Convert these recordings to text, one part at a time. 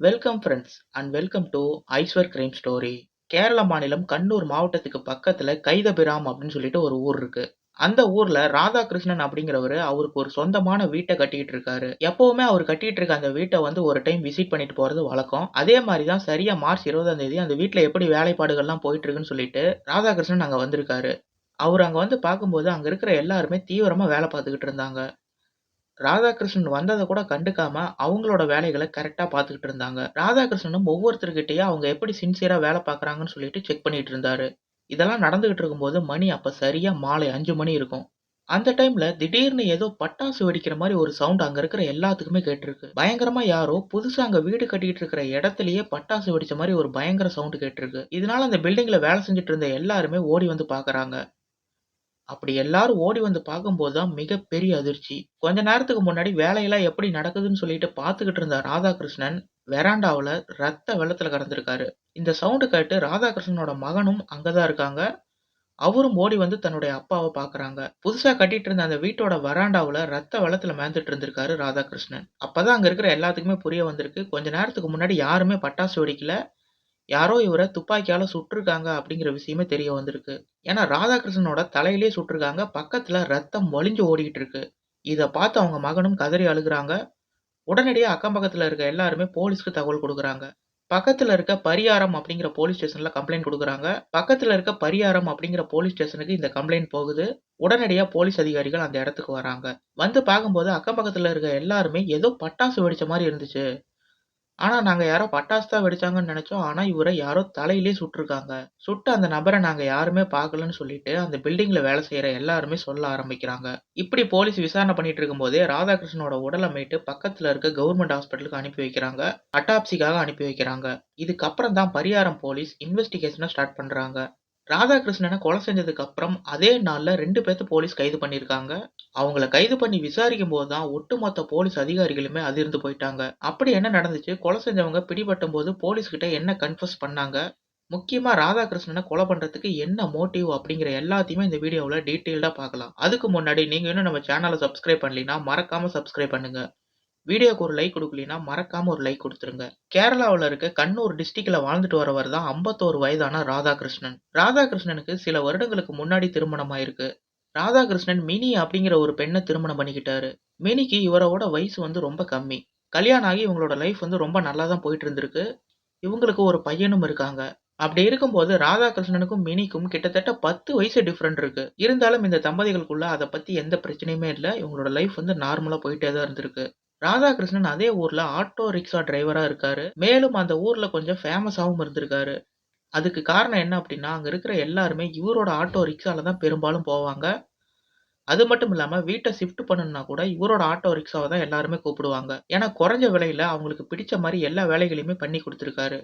Welcome friends and welcome to Aishwar crime story Kerala மாநிலம் கண்ணூர் மாவட்டத்துக்கு பக்கத்தில் கைதபிராம் அப்படின்னு சொல்லிட்டு ஒரு ஊர் இருக்கு. அந்த ஊர்ல ராதாகிருஷ்ணன் அப்படிங்கிறவரு அவருக்கு ஒரு சொந்தமான வீட்டை கட்டிட்டு இருக்காரு. எப்பவுமே அவர் கட்டிட்டு இருக்க அந்த வீட்டை வந்து ஒரு டைம் விசிட் பண்ணிட்டு போறது வழக்கம். அதே மாதிரி தான் சரியா மார்ச் இருபதாம் தேதி அந்த வீட்டுல எப்படி வேலைப்பாடுகள்லாம் போயிட்டு இருக்குன்னு சொல்லிட்டு ராதாகிருஷ்ணன் அங்க வந்திருக்காரு. அவர் அங்க வந்து பார்க்கும்போது அங்க இருக்கிற எல்லாருமே தீவிரமா வேலை பார்த்துக்கிட்டு இருந்தாங்க. ராதாகிருஷ்ணன் வந்ததை கூட கண்டுக்காம அவங்களோட வேலைகளை கரெக்டாக பார்த்துக்கிட்டு இருந்தாங்க. ராதாகிருஷ்ணனும் ஒவ்வொருத்தர்கிட்டயே அவங்க எப்படி சின்சியராக வேலை பார்க்குறாங்கன்னு சொல்லிட்டு செக் பண்ணிட்டு இருந்தாரு. இதெல்லாம் நடந்துகிட்டு இருக்கும்போது மணி அப்போ சரியாக மாலை அஞ்சு மணி இருக்கும். அந்த டைம்ல திடீர்னு ஏதோ பட்டாசு வெடிக்கிற மாதிரி ஒரு சவுண்ட் அங்க இருக்கிற எல்லாத்துக்குமே கேட்டிருக்கு. பயங்கரமா யாரோ புதுசா அங்க வீடு கட்டிட்டு இருக்கிற இடத்துலயே பட்டாசு வெடிச்ச மாதிரி ஒரு பயங்கர சவுண்ட் கேட்டிருக்கு. இதனால அந்த பில்டிங்ல வேலை செஞ்சுட்டு இருந்த எல்லாருமே ஓடி வந்து பாக்குறாங்க அப்படி எல்லாரும் ஓடி வந்து பார்க்கும்போது தான் மிகப்பெரிய அதிர்ச்சி. கொஞ்ச நேரத்துக்கு முன்னாடி வேலையெல்லாம் எப்படி நடக்குதுன்னு சொல்லிட்டு பார்த்துக்கிட்டு இருந்த ராதாகிருஷ்ணன் வெராண்டாவுல ரத்த வெள்ளத்துல கிடந்திருக்காரு இந்த சவுண்டு கேட்டு ராதாகிருஷ்ணனோட மகனும் அங்கதான் இருக்காங்க. அவரும் ஓடி வந்து தன்னுடைய அப்பாவை பார்க்குறாங்க. புதுசா கட்டிட்டு இருந்த அந்த வீட்டோட வராண்டாவில் ரத்த வெள்ளத்துல மேந்துட்டு இருந்திருக்காரு ராதாகிருஷ்ணன். அப்பதான் அங்க இருக்கிற எல்லாத்துக்குமே புரிய வந்திருக்கு. கொஞ்ச நேரத்துக்கு முன்னாடி யாருமே பட்டாசு வெடிக்கல. யாரோ இவரை துப்பாக்கியால சுட்டிருக்காங்க அப்படிங்கிற விஷயமே தெரிய வந்திருக்கு. ஏன்னா ராதாகிருஷ்ணனோட தலையிலே சுட்டிருக்காங்க. பக்கத்துல ரத்தம் வலிஞ்சு ஓடிக்கிட்டு இருக்கு. இதை பார்த்து அவங்க மகனும் கதறி அழுகுறாங்க. உடனடியாக அக்கம் பக்கத்தில் இருக்க எல்லாருமே போலீஸ்க்கு தகவல் கொடுக்குறாங்க. பக்கத்தில் இருக்க பரியாரம் அப்படிங்கிற போலீஸ் ஸ்டேஷனில் கம்ப்ளைண்ட் கொடுக்குறாங்க. பக்கத்தில் இருக்க பரியாரம் அப்படிங்கிற போலீஸ் ஸ்டேஷனுக்கு இந்த கம்ப்ளைண்ட் போகுது. உடனடியாக போலீஸ் அதிகாரிகள் அந்த இடத்துக்கு வராங்க. வந்து பார்க்கும்போது அக்கம் பக்கத்தில் இருக்க எல்லாருமே ஏதோ பட்டாசு வெடிச்ச மாதிரி இருந்துச்சு. ஆனா நாங்க யாரோ பட்டாசு தான் வெடிச்சாங்கன்னு நினச்சோம் ஆனா இவரை யாரோ தலையிலேயே சுட்ருக்காங்க சுட்ட அந்த நபரை நாங்க யாருமே பார்க்கலன்னு சொல்லிட்டு, அந்த பில்டிங்ல வேலை செய்கிற எல்லாருமே சொல்ல ஆரம்பிக்கிறாங்க. இப்படி போலீஸ் விசாரணை பண்ணிட்டு இருக்கும்போதே, ராதாகிருஷ்ணனோட உடல மீட்டு பக்கத்துல இருக்க கவர்மெண்ட் ஹாஸ்பிட்டலுக்கு அனுப்பி வைக்கிறாங்க. அட்டாப்சிக்காக அனுப்பி வைக்கிறாங்க. இதுக்கப்புறம் தான் பரியாரம் போலீஸ் இன்வெஸ்டிகேஷன ஸ்டார்ட் பண்றாங்க. ராதாகிருஷ்ணனை கொலை செஞ்சதுக்கு அப்புறம் அதே நாள்ல ரெண்டு பேர்த்த போலீஸ் கைது பண்ணியிருக்காங்க அவங்கள கைது பண்ணி விசாரிக்கும் போது தான் ஒட்டுமொத்த போலீஸ் அதிகாரிகளுமே அதிர்ந்து போயிட்டாங்க. அப்படி என்ன நடந்துச்சு? கொலை செஞ்சவங்க பிடிபட்டும் போது போலீஸ் கிட்ட என்ன கன்ஃபஸ் பண்ணாங்க? முக்கியமா ராதாகிருஷ்ணனை கொலை பண்றதுக்கு என்ன மோட்டிவ் அப்படிங்கிற எல்லாத்தையுமே இந்த வீடியோவில் டீட்டெயில்டா பார்க்கலாம். அதுக்கு முன்னாடி நீங்க இன்னும் நம்ம சேனலை சப்ஸ்கிரைப் பண்ணலைன்னா மறக்காம சப்ஸ்கிரைப் பண்ணுங்க. வீடியோக்கு ஒரு லைக் கொடுக்கலனா மறக்காம ஒரு லைக் கொடுத்துருங்க. கேரளாவில் இருக்க கண்ணூர் டிஸ்ட்ரிக்ட்ல வாழ்ந்துட்டு வரவர் தான் ஐம்பத்தோரு வயதான ராதாகிருஷ்ணன். ராதாகிருஷ்ணனுக்கு சில வருடங்களுக்கு முன்னாடி திருமணம் ஆயிருக்கு. ராதாகிருஷ்ணன் மினி அப்படிங்கிற ஒரு பெண்ணை திருமணம் பண்ணிக்கிட்டாரு. மினிக்கு இவரோட வயசு வந்து ரொம்ப கம்மி. கல்யாணம் ஆகி இவங்களோட லைஃப் வந்து ரொம்ப நல்லா தான் போயிட்டு இருந்திருக்கு. இவங்களுக்கு ஒரு பையனும் இருக்காங்க. அப்படி இருக்கும்போது ராதாகிருஷ்ணனுக்கும் மினிக்கும் கிட்டத்தட்ட பத்து வயசு டிஃப்ரெண்ட் இருக்கு. இருந்தாலும் இந்த தம்பதிகளுக்குள்ள அதை பத்தி எந்த பிரச்சனையுமே இல்லை. இவங்களோட லைஃப் வந்து நார்மலா போயிட்டே தான் இருந்திருக்கு. ராதாகிருஷ்ணன் அதே ஊர்ல ஆட்டோ ரிக்ஷா டிரைவரா இருக்காரு. மேலும் அந்த ஊர்ல கொஞ்சம் ஃபேமஸாவும் இருந்திருக்காரு. அதுக்கு காரணம் என்ன அப்படின்னா அங்க இருக்கிற எல்லாருமே இவரோட ஆட்டோ ரிக்ஷால தான் பெரும்பாலும் போவாங்க. அது மட்டும் இல்லாம வீட்டை ஷிஃப்ட் பண்ணணும்னா கூட இவரோட ஆட்டோ ரிக்ஷாவை தான் எல்லாருமே கூப்பிடுவாங்க. ஏன்னா குறைஞ்ச விலையில அவங்களுக்கு பிடிச்ச மாதிரி எல்லா வேலைகளையுமே பண்ணி கொடுத்துருக்காரு.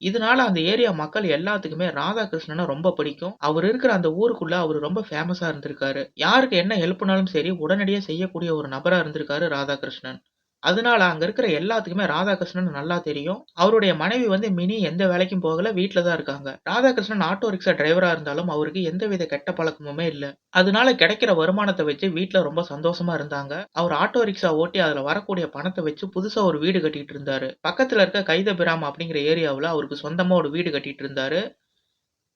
இதனால அந்த ஏரியா மக்கள் எல்லாத்துக்குமே ராதாகிருஷ்ணனை ரொம்ப பிடிக்கும். அவர் இருக்கிற அந்த ஊருக்குள்ள அவர் ரொம்ப ஃபேமஸா இருந்திருக்காரு. யாருக்கு என்ன ஹெல்ப்னாலும் சரி உடனடியாக செய்யக்கூடிய ஒரு நபரா இருந்திருக்காரு ராதாகிருஷ்ணன். அதனால அங்க இருக்கிற எல்லாத்துக்குமே ராதாகிருஷ்ணன் நல்லா தெரியும். அவருடைய மனைவி வந்து மினி எந்த வேலைக்கும் போகல வீட்டுல தான் இருக்காங்க. ராதாகிருஷ்ணன் ஆட்டோ ரிக்ஷா டிரைவரா இருந்தாலும் அவருக்கு எந்த வித கெட்ட பழக்கமுமே இல்ல. அதனால கிடைக்கிற வருமானத்தை வச்சு வீட்டுல ரொம்ப சந்தோஷமா இருந்தாங்க. அவர் ஆட்டோ ரிக்ஷா ஓட்டி அதுல வரக்கூடிய பணத்தை வச்சு புதுசா ஒரு வீடு கட்டிட்டு இருந்தாரு. பக்கத்துல இருக்க கைதபிராம் அப்படிங்கிற ஏரியாவுல அவருக்கு சொந்தமா ஒரு வீடு கட்டிட்டு இருந்தாரு.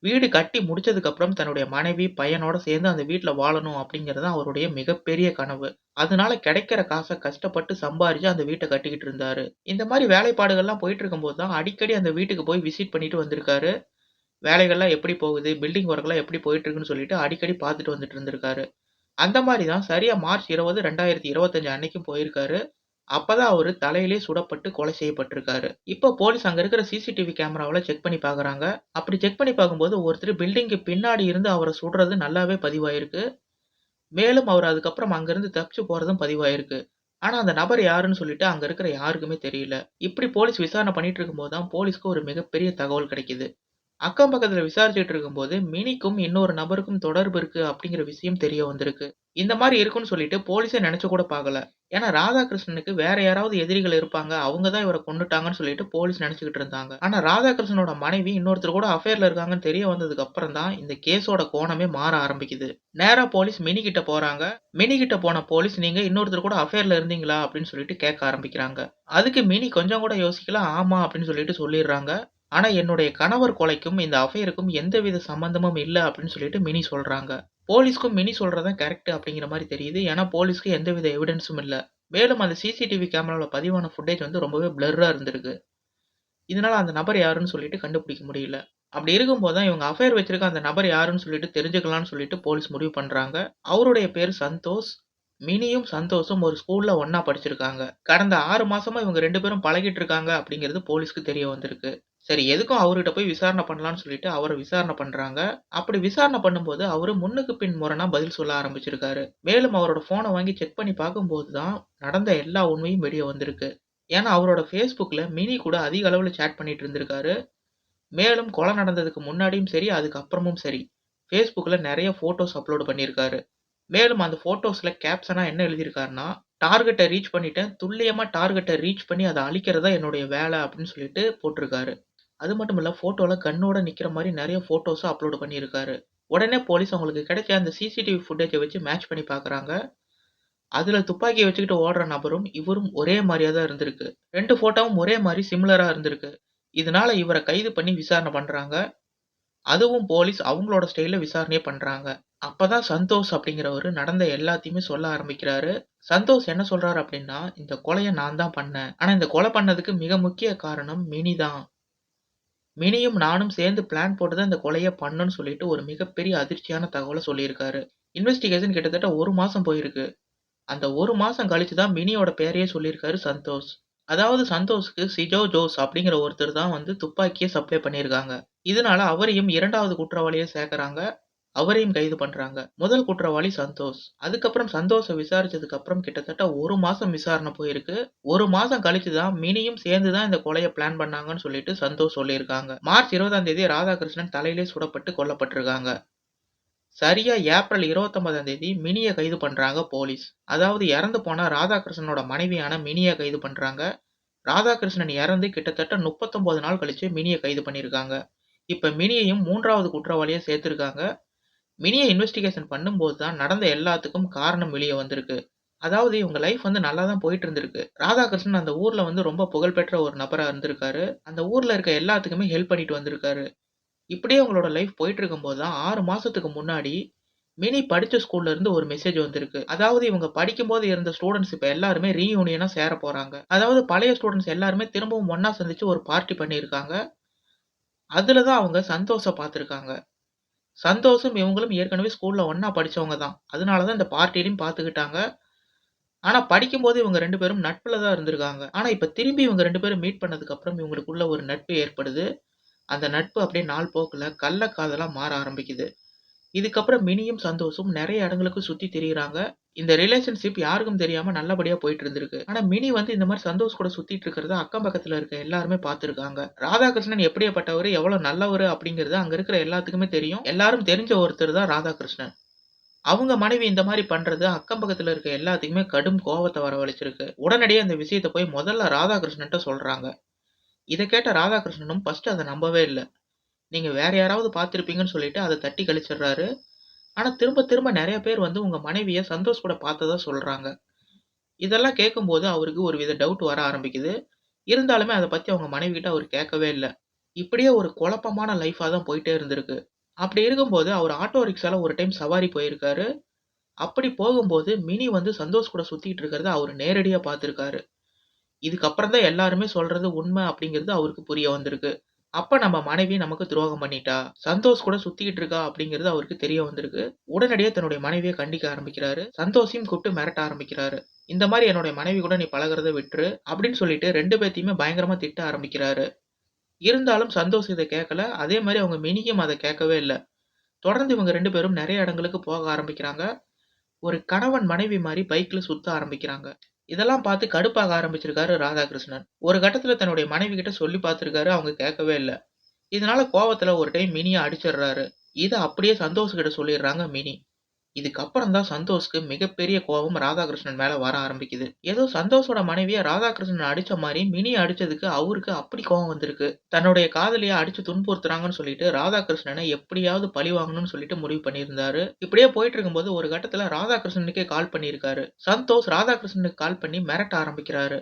வீடு கட்டி முடிச்சதுக்கு அப்புறம் தன்னுடைய மனைவி பையனோட சேர்ந்து அந்த வீட்டில் வாழணும் அப்படிங்கிறது அவருடைய மிகப்பெரிய கனவு. அதனால கிடைக்கிற காசை கஷ்டப்பட்டு சம்பாரிச்சு அந்த வீட்டை கட்டிக்கிட்டு இருந்தாரு. இந்த மாதிரி வேலைப்பாடுகள்லாம் போயிட்டு இருக்கும்போது தான் அடிக்கடி அந்த வீட்டுக்கு போய் விசிட் பண்ணிட்டு வந்திருக்காரு. வேலைகள்லாம் எப்படி போகுது? பில்டிங் ஒர்க்லாம் எப்படி போயிட்டு இருக்குன்னு சொல்லிட்டு அடிக்கடி பார்த்துட்டு வந்துட்டு இருந்திருக்காரு. அந்த மாதிரி தான் சரியா மார்ச் இருபது ரெண்டாயிரத்தி இருபத்தஞ்சு அன்னைக்கும் போயிருக்காரு. அப்பதான் அவரு தலையிலே சுடப்பட்டு கொலை செய்யப்பட்டிருக்காரு. இப்போ போலீஸ் அங்க இருக்கிற சிசிடிவி கேமராவில செக் பண்ணி பாக்குறாங்க. அப்படி செக் பண்ணி பார்க்கும்போது ஒருத்தர் பில்டிங்க்கு பின்னாடி இருந்து அவரை சுடுறது நல்லாவே பதிவாயிருக்கு. மேலும் அவர் அதுக்கப்புறம் அங்கிருந்து தப்பிச்சு போறதும் பதிவாயிருக்கு. ஆனா அந்த நபர் யாருன்னு சொல்லிட்டு அங்க இருக்கிற யாருக்குமே தெரியல. இப்படி போலீஸ் விசாரணை பண்ணிட்டு இருக்கும்போது தான் போலீஸ்க்கு ஒரு மிகப்பெரிய தகவல் கிடைக்குது. அக்கம் பக்கத்துல விசாரிச்சுட்டு இருக்கும்போது மினிக்கும் இன்னொரு நபருக்கும் தொடர்பு இருக்கு அப்படிங்கிற விஷயம் தெரிய வந்திருக்கு. இந்த மாதிரி இருக்குன்னு சொல்லிட்டு போலீஸே நினைச்சு கூட பார்க்கல. ஏன்னா ராதாகிருஷ்ணனுக்கு வேற யாராவது எதிரிகள் இருப்பாங்க. அவங்க தான் இவரை கொண்டுட்டாங்கன்னு சொல்லிட்டு போலீஸ் நினைச்சுக்கிட்டு இருந்தாங்க. ஆனா ராதாகிருஷ்ணனோட மனைவி இன்னொருத்தர் கூட அஃபேர்ல இருக்காங்கன்னு தெரிய வந்ததுக்கு அப்புறம் தான் இந்த கேஸோட கோணமே மாற ஆரம்பிக்குது. நேரா போலீஸ் மினி கிட்ட போறாங்க. மினி கிட்ட போன போலீஸ் நீங்க இன்னொருத்தர் கூட அஃபேர்ல இருந்தீங்களா? அப்படின்னு சொல்லிட்டு கேட்க ஆரம்பிக்கிறாங்க. அதுக்கு மினி கொஞ்சம் கூட யோசிக்கல ஆமா அப்படின்னு சொல்லிட்டு சொல்லிடுறாங்க. ஆனால் என்னுடைய கணவர் கொலைக்கும் இந்த அஃபேருக்கும் எந்தவித சம்பந்தமும் இல்லை அப்படின்னு சொல்லிட்டு மினி சொல்கிறாங்க போலீஸ்க்கும் மினி சொல்கிறது தான் கரெக்ட் அப்படிங்கிற மாதிரி தெரியுது. ஏன்னா போலீஸ்க்கு எந்தவித எவிடன்ஸும் இல்லை மேலும் அந்த சிசிடிவி கேமராவில் பதிவான ஃபுட்டேஜ் வந்து ரொம்பவே பிளர்ராக இருந்திருக்கு. இதனால் அந்த நபர் யாருன்னு சொல்லிட்டு கண்டுபிடிக்க முடியல. அப்படி இருக்கும்போது தான் இவங்க அஃபேர் வச்சிருக்க அந்த நபர் யாருன்னு சொல்லிட்டு தெரிஞ்சுக்கலாம்னு சொல்லிட்டு போலீஸ் முடிவு பண்ணுறாங்க அவருடைய பேர் சந்தோஷ். மினியும் சந்தோஷும் ஒரு ஸ்கூலில் ஒன்றா படிச்சிருக்காங்க. கடந்த ஆறு மாதமாக இவங்க ரெண்டு பேரும் பழகிட்டு இருக்காங்க அப்படிங்கிறது போலீஸ்க்கு தெரிய வந்திருக்கு. சரி எதுக்கும் அவர்கிட்ட போய் விசாரணை பண்ணலாம்னு சொல்லிட்டு அவரை விசாரணை பண்றாங்க. அப்படி விசாரணை பண்ணும்போது அவரு முன்னுக்கு பின் முரணா பதில் சொல்ல ஆரம்பிச்சிருக்காரு. மேலும் அவரோட ஃபோனை வாங்கி செக் பண்ணி பார்க்கும்போது தான் நடந்த எல்லா உண்மையும் வெளியே வந்திருக்கு. ஏன்னா அவரோட ஃபேஸ்புக்கில் மினி கூட அதிக அளவில் சேட் பண்ணிட்டு இருந்திருக்காரு. மேலும் கொலை நடந்ததுக்கு முன்னாடியும் சரி, அதுக்கப்புறமும் சரி, ஃபேஸ்புக்கில் நிறைய ஃபோட்டோஸ் அப்லோடு பண்ணியிருக்காரு. மேலும் அந்த ஃபோட்டோஸில் கேப்ஷனாக என்ன எழுதியிருக்காருன்னா, டார்கெட்டை ரீச் பண்ணிட்டேன். துல்லியமாக டார்கெட்டை ரீச் பண்ணி அதை அழிக்கிறது தான் என்னுடைய வேலை அப்படின்னு சொல்லிட்டு போட்டிருக்காரு. அது மட்டும் இல்ல ஃபோட்டோல கண்ணோட நிக்கிற மாரி நெறைய ஃபோட்டோஸ அப்லோட் பண்ணியிருக்காரு. உடனே போலீஸ் அவங்களுக்கு கிடைச்ச அந்த சிசிடிவி ஃபுட்டேஜ வச்சு மேட்ச் பண்ணி பார்க்குறாங்க. அதுல துப்பாக்கிய வச்சுக்கிட்டு ஓடுற நபரும், இவரும் ஒரே மாரியா தான் இருந்திருக்கு. 2 ஃபோட்டோவும் ஒரே மாரி சிமிலரா இருந்திருக்கு. இதனால இவர கைது பண்ணி விசாரணை பண்றாங்க. அதுவும் போலீஸ் அவங்களோட ஸ்டைல்ல விசாரணையே பண்றாங்க. அப்பதான் சந்தோஷ் அப்படிங்கிறவரு நடந்த எல்லாத்தையுமே சொல்ல ஆரம்பிக்கிறாரு. சந்தோஷ் என்ன சொல்றாரு அப்படின்னா, இந்த கொலைய நான் தான் பண்ணேன். ஆனா இந்த கொலை பண்ணதுக்கு மிக முக்கிய காரணம் மினி தான். மினியும் நானும் சேர்ந்து பிளான் போட்டு தான் இந்த கொலையை பண்ணுன்னு சொல்லிட்டு ஒரு மிகப்பெரிய அதிர்ச்சியான தகவலை சொல்லியிருக்காரு. இன்வெஸ்டிகேஷன் கிட்டத்தட்ட ஒரு மாசம் போயிருக்கு. அந்த ஒரு மாசம் கழிச்சு தான் மினியோட பேரையே சொல்லியிருக்காரு சந்தோஷ். அதாவது சந்தோஷ்க்கு சிஜோ ஜோஸ் அப்படிங்கிற ஒருத்தர் தான் வந்து துப்பாக்கியை சப்ளை பண்ணியிருக்காங்க. இதனால அவரையும் இரண்டாவது குற்றவாளியை சேர்க்கறாங்க. அவரையும் கைது பண்றாங்க. முதல் குற்றவாளி சந்தோஷ். அதுக்கப்புறம் சந்தோஷ விசாரிச்சதுக்கு அப்புறம் கிட்டத்தட்ட ஒரு மாசம் விசாரணை போயிருக்கு. ஒரு மாசம் கழிச்சு தான் மினியும் சேர்ந்து தான் இந்த கொலையை பிளான் பண்ணாங்கன்னு சொல்லிட்டு சந்தோஷ் சொல்லியிருக்காங்க. மார்ச் 20ஆம் தேதி ராதாகிருஷ்ணன் தலையிலே சுடப்பட்டு கொல்லப்பட்டிருக்காங்க. சரியா ஏப்ரல் 29ஆம் தேதி மினியை கைது பண்றாங்க போலீஸ். அதாவது இறந்து போன ராதாகிருஷ்ணனோட மனைவியான மினியை கைது பண்றாங்க. ராதாகிருஷ்ணன் இறந்து கிட்டத்தட்ட 39 நாள் கழிச்சு மினியை கைது பண்ணியிருக்காங்க. இப்ப மினியையும் மூன்றாவது குற்றவாளியை சேர்த்திருக்காங்க. மினிய இன்வெஸ்டிகேஷன் பண்ணும்போது தான் நடந்த எல்லாத்துக்கும் காரணம் வெளியே வந்திருக்கு. அதாவது இவங்க லைஃப் வந்து நல்லா தான் போயிட்டு இருந்திருக்கு. ராதாகிருஷ்ணன் அந்த ஊர்ல வந்து ரொம்ப புகழ்பெற்ற ஒரு நபராக இருந்திருக்காரு. அந்த ஊர்ல இருக்க எல்லாத்துக்குமே ஹெல்ப் பண்ணிட்டு வந்திருக்காரு. இப்படியே அவங்களோட லைஃப் போயிட்டு இருக்கும்போது தான் ஆறு மாசத்துக்கு முன்னாடி மினி படித்த ஸ்கூல்ல இருந்து ஒரு மெசேஜ் வந்திருக்கு. அதாவது இவங்க படிக்கும்போது இருந்த ஸ்டூடெண்ட்ஸ் இப்போ எல்லாருமே ரீயூனியனா சேர போறாங்க. அதாவது பழைய ஸ்டூடெண்ட்ஸ் எல்லாருமே திரும்பவும் ஒன்றா சந்திச்சு ஒரு பார்ட்டி பண்ணியிருக்காங்க. அதுல தான் அவங்க சந்தோஷம் பார்த்துருக்காங்க சந்தோஷும் இவங்களும் ஏற்கனவே ஸ்கூல்ல ஒண்ணா படிச்சவங்க தான். அதனால தான் இந்த பார்ட்டிலயும் பார்த்துக்கிட்டாங்க. ஆனா படிக்கும்போது இவங்க 2 பேரும் நட்புல தான் இருந்திருக்காங்க. ஆனா இப்ப திரும்பி இவங்க 2 பேரும் மீட் பண்ணதுக்கு அப்புறம் இவங்களுக்குள்ள ஒரு நட்பு ஏற்படுது. அந்த நட்பு அப்படியே நாள் போக்குல கள்ளக்காதலா மாற ஆரம்பிக்குது. இதுக்கப்புறம் மினியும் சந்தோஷும் நெறைய இடங்களுக்கு சுத்தி திரியிறாங்க. இந்த ரிலேஷன்ஷிப் யாருக்கும் தெரியாம நல்லபடியா போயிட்டு இருந்திருக்கு. ஆனா மினி வந்து இந்த மாதிரி சந்தோஷ் கூட சுத்திட்டு இருக்கிறத அக்கம் பக்கத்துல இருக்க எல்லாருமே பாத்துருக்காங்க ராதாகிருஷ்ணன் எப்படியாப்பட்டவரு, எவ்வளவு நல்லவர் அப்படிங்கிறது அங்க இருக்கிற எல்லாத்துக்குமே தெரியும். எல்லாரும் தெரிஞ்ச ஒருத்தர் தான் ராதாகிருஷ்ணன். அவங்க மனைவி இந்த மாதிரி பண்றது அக்கம் பக்கத்துல இருக்க எல்லாத்துக்குமே கடும் கோபத்தை வரவழைச்சிருக்கு. உடனடியே இந்த விஷயத்த போய் முதல்ல ராதாகிருஷ்ணன்ட்ட சொல்றாங்க. இதை கேட்ட ராதாகிருஷ்ணனும் ஃபர்ஸ்ட் அதை நம்பவே இல்லை நீங்க வேற யாராவது பார்த்துருப்பீங்கன்னு சொல்லிட்டு அதை தட்டி கழிச்சிடுறாரு. ஆனா திரும்ப திரும்ப நிறைய பேர் வந்து உங்க மனைவிய சந்தோஷ் கூட பார்த்ததா சொல்றாங்க. இதெல்லாம் கேட்கும்போது அவருக்கு ஒரு வித டவுட் வர ஆரம்பிக்குது. இருந்தாலுமே அத பத்தி அவங்க மனைவி கிட்ட அவரு கேட்கவே இல்ல. இப்படியே ஒரு குழப்பமான லைஃபா தான் போயிட்டே இருந்திருக்கு. அப்படி இருக்கும்போது அவர் ஆட்டோ ரிக்ஷால ஒரு டைம் சவாரி போயிருக்காரு. அப்படி போகும்போது மினி வந்து சந்தோஷ் கூட சுத்திட்டு இருக்கிறத அவரு நேரடியா பார்த்திருக்காரு. இதுக்கப்புறம் தான் எல்லாருமே சொல்றது உண்மை அப்படிங்கிறது அவருக்கு புரிய வந்திருக்கு. அப்ப நம்ம மனைவி நமக்கு துரோகம் பண்ணிட்டா. சந்தோஷ் கூட சுத்திக்கிட்டு இருக்கா அப்படிங்கிறது அவருக்கு தெரிய வந்திருக்கு. உடனடியே தன்னுடைய மனைவியை கண்டிக்க ஆரம்பிக்கிறாரு. சந்தோஷையும் கூப்பிட்டு மிரட்ட ஆரம்பிக்கிறாரு. இந்த மாதிரி என்னுடைய மனைவி கூட நீ பழகுறத விட்டுரு அப்படின்னு சொல்லிட்டு ரெண்டு பேர்த்தையுமே பயங்கரமா திட்ட ஆரம்பிக்கிறாரு. இருந்தாலும் சந்தோஷ் இதை கேட்கல. அதே மாதிரி அவங்க மினியும் அதை கேட்கவே இல்லை தொடர்ந்து இவங்க ரெண்டு பேரும் நிறைய இடங்களுக்கு போக ஆரம்பிக்கிறாங்க. ஒரு கணவன் மனைவி மாதிரி பைக்ல சுத்த ஆரம்பிக்கிறாங்க. இதெல்லாம் பார்த்து கடுப்பாக ஆரம்பிச்சிருக்காரு ராதாகிருஷ்ணன். ஒரு கட்டத்துல தன்னுடைய மனைவி கிட்ட சொல்லி பார்த்துருக்காரு அவங்க கேட்கவே இல்லை இதனால கோவத்துல ஒரு டைம் மினியை அடிச்சிடுறாரு. இதை அப்படியே சந்தோஷ் கிட்ட சொல்லிடுறாங்க மினி. இதுக்கப்புறம் தான் சந்தோஷ்க்கு மிகப்பெரிய கோபம் ராதாகிருஷ்ணன் மேல வர ஆரம்பிக்குது. ஏதோ சந்தோஷோட மனைவிய ராதாகிருஷ்ணன் அடிச்ச மாதிரி மினி அடிச்சதுக்கு அவருக்கு அப்படி கோபம் வந்திருக்கு. தன்னுடைய காதலிய அடிச்சு துன்புறுத்துறாங்கன்னு சொல்லிட்டு ராதாகிருஷ்ணனை எப்படியாவது பழி வாங்கணும்னு சொல்லிட்டு முடிவு பண்ணியிருந்தாரு. இப்படியே போயிட்டு இருக்கும்போது ஒரு கட்டத்துல ராதாகிருஷ்ணனுக்கே கால் பண்ணியிருக்காரு. சந்தோஷ் ராதாகிருஷ்ணனுக்கு கால் பண்ணி மிரட்ட ஆரம்பிக்கிறாரு.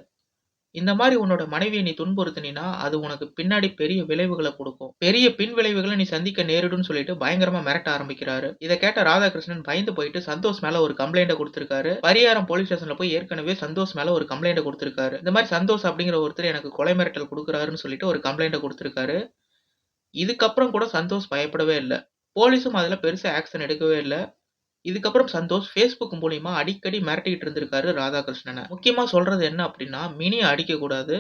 இந்த மாரி உன்னோட மனைவிய நீ துன்புறுத்தினீன்னா, அது உனக்கு பின்னாடி பெரிய விளைவுகள குடுக்கும். பெரிய பின் விளைவுகள நீ சந்திக்க நேரிடும்னு சொல்லிட்டு பயங்கரமா மிரட்ட ஆரம்பிக்கிறாரு. இத கேட்ட ராதாகிருஷ்ணன் பயந்து போயிட்டு சந்தோஷ் மேல ஒரு கம்ப்ளைண்ட்ட குடுத்திருக்காரு. பரியாரம் போலீஸ் ஸ்டேஷன்ல போய் ஏற்கனவே சந்தோஷ் மேல ஒரு கம்ப்ளைண்ட்ட குடுத்திருக்காரு. இந்த மாரி சந்தோஷ் அப்படிங்கிற ஒருத்தர் எனக்கு கொலை மிரட்டல் குடுக்குறாருன்னு சொல்லிட்டு ஒரு கம்ப்ளைண்ட்ட குடுத்திருக்காரு. இதுக்கப்புறம் கூட சந்தோஷ் பயப்படவே இல்ல. போலீஸும் அதுல பெருசா ஆக்ஷன் எடுக்கவே இல்ல. இதுக்கப்புறம் சந்தோஷ் ஃபேஸ்புக் மூலியமா அடிக்கடி மிரட்டிக்கிட்டு இருந்திருக்காரு ராதாகிருஷ்ணனை முக்கியமா சொல்றது என்ன அப்படின்னா, மினியை அடிக்கக்கூடாது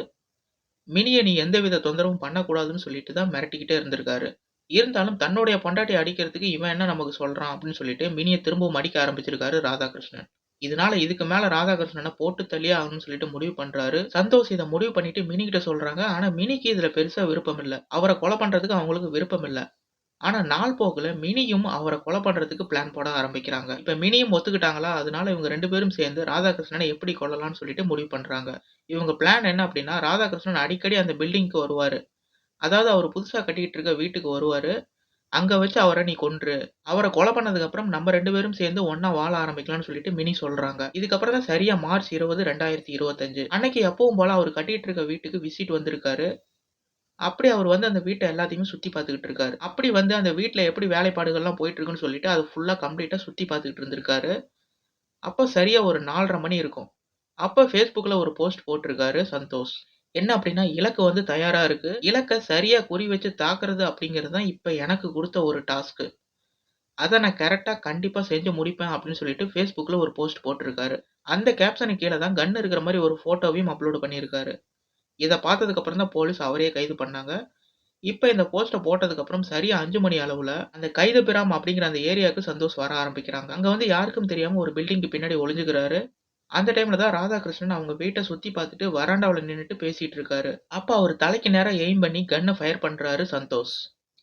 மினியை நீ எந்தவித தொந்தரவும் பண்ணக்கூடாதுன்னு சொல்லிட்டு தான் மிரட்டிக்கிட்டே இருந்திருக்காரு. இருந்தாலும் தன்னுடைய பொண்டாட்டிய அடிக்கிறதுக்கு இவன் என்ன நமக்கு சொல்றான் அப்படின்னு சொல்லிட்டு மினியை திரும்பவும் அடிக்க ஆரம்பிச்சிருக்காரு ராதாகிருஷ்ணன். இதனால இதுக்கு மேல ராதாகிருஷ்ணனை போட்டு தள்ளியே ஆகணும்னு சொல்லிட்டு முடிவு பண்றாரு. சந்தோஷ் இதை முடிவு பண்ணிட்டு மினி கிட்ட சொல்றாங்க. ஆனா மினிக்கு இதுல பெருசா விருப்பம் இல்லை அவரை கொலை பண்றதுக்கு அவங்களுக்கு விருப்பம் இல்லை ஆனா நாள் போகல மினியும் அவர கொலை பண்றதுக்கு பிளான் போட ஆரம்பிக்கிறாங்க. இப்ப மினியும் ஒத்துக்கிட்டாங்களா, அதனால இவங்க 2 பேரும் சேர்ந்து ராதாகிருஷ்ணன எப்படி கொல்லலாம்னு சொல்லிட்டு முடிவு பண்றாங்க. இவங்க பிளான் என்ன அப்படின்னா, ராதாகிருஷ்ணன் அடிக்கடி அந்த பில்டிங்க்கு வருவாரு. அதாவது அவரு புதுசா கட்டிக்கிட்டு இருக்க வீட்டுக்கு வருவாரு. அங்க வச்சு அவர நீ கொன்று. அவர கொலை பண்ணதுக்கு அப்புறம் நம்ம 2 பேரும் சேர்ந்து ஒண்ணா வாழ ஆரம்பிக்கலாம்னு சொல்லிட்டு மினி சொல்றாங்க. இதுக்கப்புறம் தான் சரியா மார்ச் 20, 2025 அன்னைக்கு எப்பவும் போல அவரு கட்டிட்டு இருக்க வீட்டுக்கு விசிட் வந்திருக்காரு. அப்படி அவர் வந்து அந்த வீட்டை எல்லாத்தையுமே சுத்தி பார்த்துக்கிட்டு இருக்காரு. அப்படி வந்து அந்த வீட்டில் எப்படி வேலைப்பாடுகள்லாம் போயிட்டு இருக்குன்னு சொல்லிட்டு அத ஃபுல்லாக கம்ப்ளீட்டாக சுற்றி பார்த்துக்கிட்டு இருந்திருக்காரு. அப்போ சரியாக ஒரு 4:30 மணி இருக்கும். அப்போ ஃபேஸ்புக்கில் ஒரு போஸ்ட் போட்டிருக்காரு சந்தோஷ். என்ன அப்படின்னா, இலக்கு வந்து தயாராக இருக்குது இலக்கை சரியாக குறி வச்சு தாக்குறது அப்படிங்கிறது தான் இப்போ எனக்கு கொடுத்த ஒரு டாஸ்க்கு அதை நான் கரெக்டாக கண்டிப்பாக செஞ்சு முடிப்பேன் அப்படின்னு சொல்லிட்டு ஃபேஸ்புக்கில் ஒரு போஸ்ட் போட்டிருக்காரு. அந்த கேப்ஷனுக்கு கீழே தான் கன் இருக்கிற மாதிரி ஒரு ஃபோட்டோவையும் அப்லோடு பண்ணியிருக்காரு. இதை பார்த்ததுக்கு அப்புறம் தான் போலீஸ் அவரையே கைது பண்ணாங்க. இப்போ இந்த போஸ்ட்டை போட்டதுக்கு அப்புறம் சரியா 5 மணி அளவில் அந்த கைது பிராம் அப்படிங்கிற அந்த ஏரியாவுக்கு சந்தோஷ் வர ஆரம்பிக்கிறாங்க. அங்கே வந்து யாருக்கும் தெரியாமல் ஒரு பில்டிங்க்கு பின்னாடி ஒளிஞ்சுக்கிறாரு. அந்த டைம்ல தான் ராதாகிருஷ்ணன் அவங்க வீட்டை சுற்றி பார்த்துட்டு வராண்டாவில் நின்றுட்டு பேசிட்டு இருக்காரு. அப்போ அவர் தலைக்கு நேரம் எய்ம் பண்ணி கன்னை ஃபயர் பண்ணுறாரு சந்தோஷ்.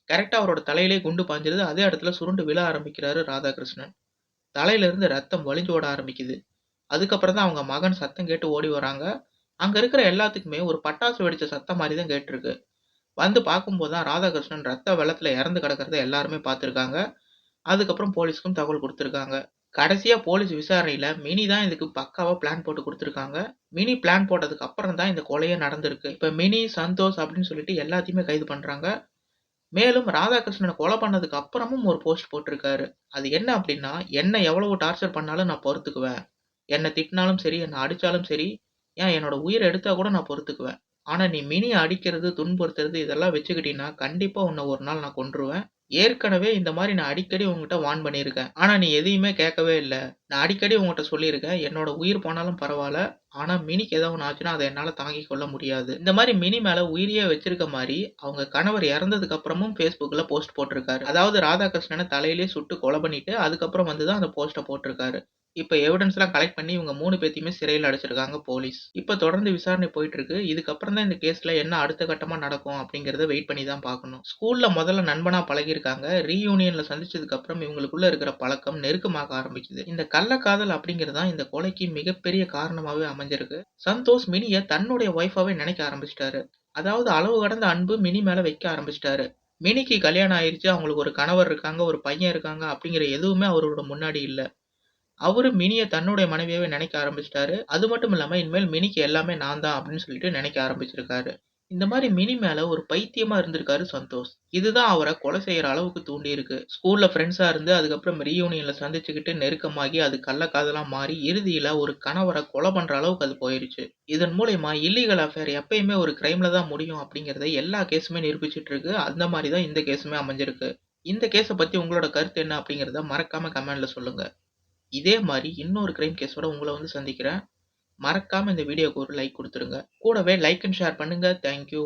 கரெக்டாக அவரோட தலையிலே குண்டு பாய்ஞ்சிருது. அதே இடத்துல சுருண்டு விழ ஆரம்பிக்கிறாரு ராதாகிருஷ்ணன். தலையிலேருந்து ரத்தம் வலிஞ்சு ஓட ஆரம்பிக்குது. அதுக்கப்புறம் தான் அவங்க மகன் சத்தம் கேட்டு ஓடி வராங்க. அங்க இருக்கிற எல்லாத்துக்குமே ஒரு பட்டாசு வெடிச்ச சத்தம் மாதிரி தான் கேட்டிருக்கு. வந்து பார்க்கும்போது தான் ராதாகிருஷ்ணன் ரத்த வெள்ளத்துல இறந்து கிடக்கிறத எல்லாருமே பார்த்துருக்காங்க அதுக்கப்புறம் போலீஸ்க்கும் தகவல் கொடுத்துருக்காங்க கடைசியா போலீஸ் விசாரணையில மினி தான் இதுக்கு பக்காவா பிளான் போட்டு கொடுத்துருக்காங்க மினி பிளான் போட்டதுக்கு அப்புறம் தான் இந்த கொலையே நடந்திருக்கு. இப்ப மினி, சந்தோஷ் அப்படின்னு சொல்லிட்டு எல்லாத்தையுமே கைது பண்றாங்க. மேலும் ராதாகிருஷ்ணனை கொலை பண்ணதுக்கு அப்புறமும் ஒரு போஸ்ட் போட்டிருக்காரு. அது என்ன அப்படின்னா, என்ன எவ்வளவு டார்ச்சர் பண்ணாலும் நான் பொறுத்துக்குவேன். என்ன திட்டினாலும் சரி, என்ன அடிச்சாலும் சரி, ஏன் என்னோட உயிர் எடுத்தா கூட நான் பொறுத்துக்குவேன். ஆனா நீ மினி அடிக்கிறது, துன்புறுத்துறது இதெல்லாம் வச்சுக்கிட்டீங்கன்னா கண்டிப்பா உன்னை ஒரு நாள் நான் கொன்றுவேன். ஏற்கனவே இந்த மாதிரி நான் அடிக்கடி உங்ககிட்ட வார்ன் பண்ணியிருக்கேன். ஆனா நீ எதையுமே கேட்கவே இல்லை நான் அடிக்கடி உங்ககிட்ட சொல்லியிருக்கேன். என்னோட உயிர் போனாலும் பரவாயில்ல ஆனா மினிக்கு ஏதோ ஒன்று ஆச்சுன்னா அதை என்னால் தாங்கிக் கொள்ள முடியாது. இந்த மாதிரி மினி மேல உயிரியே வச்சிருக்க மாதிரி அவங்க கணவர் இறந்ததுக்கு அப்புறமும் Facebookல போஸ்ட் போட்டிருக்காரு. அதாவது ராதாகிருஷ்ணனை தலையிலேயே சுட்டு கொலை பண்ணிட்டு அதுக்கப்புறம் வந்து தான் அந்த போஸ்ட்டை போட்டிருக்காரு. இப்போ எவிடன்ஸ்லாம் கலெக்ட் பண்ணி இவங்க மூணு பேத்தையுமே சிறையில் அடைச்சிருக்காங்க போலீஸ். இப்போ தொடர்ந்து விசாரணை போயிட்டு இருக்கு. இதுக்கப்புறம் தான் இந்த கேஸில் என்ன அடுத்த கட்டமாக நடக்கும் அப்படிங்கிறத வெயிட் பண்ணி தான் பார்க்கணும். ஸ்கூலில் முதல்ல நண்பனாக பழகியிருக்காங்க. ரீயூனியனில் சந்திச்சதுக்கு அப்புறம் இவங்களுக்குள்ள இருக்கிற பழக்கம் நெருக்கமாக ஆரம்பிக்குது. இந்த கள்ளக்காதல் அப்படிங்கிறது தான் இந்த கொலைக்கு மிகப்பெரிய காரணமாகவே அமைஞ்சிருக்கு. சந்தோஷ் மினியை தன்னுடைய ஒய்ஃபாவே நினைக்க ஆரம்பிச்சிட்டாரு அதாவது அளவு கடந்த அன்பு மினி மேலே வைக்க ஆரம்பிச்சிட்டாரு மினிக்கு கல்யாணம் ஆயிடுச்சு அவங்களுக்கு ஒரு கணவர் இருக்காங்க, ஒரு பையன் இருக்காங்க அப்படிங்கிற எதுவுமே அவரோட முன்னாடி இல்லை அவரும் மினிய தன்னுடைய மனைவியாவே நினைக்க ஆரம்பிச்சிட்டாரு அது மட்டும் இல்லாம இனிமேல் மினிக்கு எல்லாமே நான் தான் அப்படின்னு சொல்லிட்டு நினைக்க ஆரம்பிச்சிருக்காரு. இந்த மாரி மினி மேல ஒரு பைத்தியமா இருந்திருக்காரு சந்தோஷ். இதுதான் அவர கொலை செய்யற அளவுக்கு தூண்டியிருக்கு. ஸ்கூல்ல ஃப்ரெண்ட்ஸா இருந்து அதுக்கப்புறம் ரீயூனியன்ல சந்திச்சுக்கிட்டு நெருக்கமாகி அது கள்ளக்காதலா மாறி இறுதியில ஒரு கணவர கொலை பண்ற அளவுக்கு அது போயிருச்சு. இதன் மூலியமா இல்லீகல் அஃபேர் எப்பயுமே ஒரு கிரைம்ல தான் முடியும் அப்படிங்கிறத எல்லா கேஸுமே நிரூபிச்சிட்டு இருக்கு. அந்த மாரி தான் இந்த கேஸுமே அமைஞ்சிருக்கு. இந்த கேஸ பத்தி உங்களோட கருத்து என்ன அப்படிங்கிறத மறக்காம கமெண்ட்ல சொல்லுங்க. இதே மாதிரி இன்னொரு கிரைம் கேஸோட உங்களை வந்து சந்திக்கிறேன். மறக்காம இந்த வீடியோக்கு ஒரு லைக் கொடுத்துருங்க கூடவே லைக் அண்ட் ஷேர் பண்ணுங்க. Thank you.